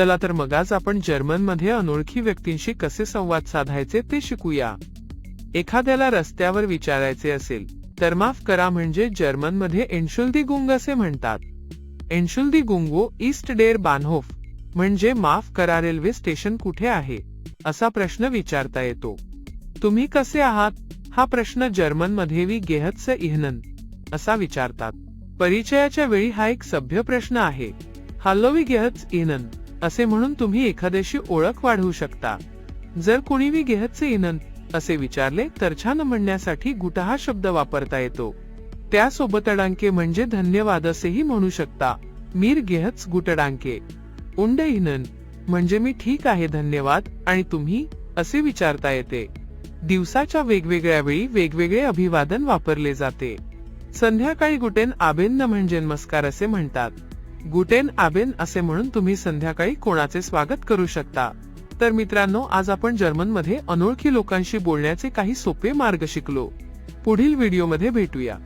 चला तर मग आज आपण जर्मनमध्ये अनोळखी व्यक्तींशी कसे संवाद साधायचे ते शिकूया. एखाद्याला रस्त्यावर विचारायचे असेल तर माफ करा म्हणजे जर्मनमध्ये एन्शुल्दी गुंग असे म्हणतात. एन्शुल्दी गुंगो ईस्ट डेर बानहोफ म्हणजे माफ करा रेल्वे स्टेशन कुठे आहे असा प्रश्न विचारता येतो. तुम्ही कसे आहात? हा प्रश्न जर्मनमध्ये वी गेहत्स इहनन असा विचारतात. परिचयाच्या वेळी हा एक सभ्य प्रश्न आहे. हल्लोवी गेहत्स इहनन. असे म्हणून तुम्ही एखाद्याशी ओळख वाढवू शकता. जर कोणी वी गेहतचे इनन असे विचारले तर छान म्हणण्यासाठी गुटा हा शब्द वापरता येतो. त्यासोबत अडांके म्हणजे धन्यवाद असेही म्हणू शकता. मीर गेहत्स गुटडांके. उंड इनन म्हणजे मी ठीक आहे धन्यवाद आणि तुम्ही असे विचारता येते. दिवसाच्या वेगवेगळ्या वेळी वेगवेगळे अभिवादन वापरले जाते. संध्याकाळी गुटेन आबेन म्हणजे नमस्कार असे म्हणतात. गुटेन आबेन असे म्हणून तुम्ही संध्याकाळी कोणाचे स्वागत करू शकता. तर मित्रांनो आज आपण जर्मनमध्ये अनोळखी लोकांशी बोलण्याचे काही सोपे मार्ग शिकलो. पुढील व्हिडिओमध्ये भेटूया.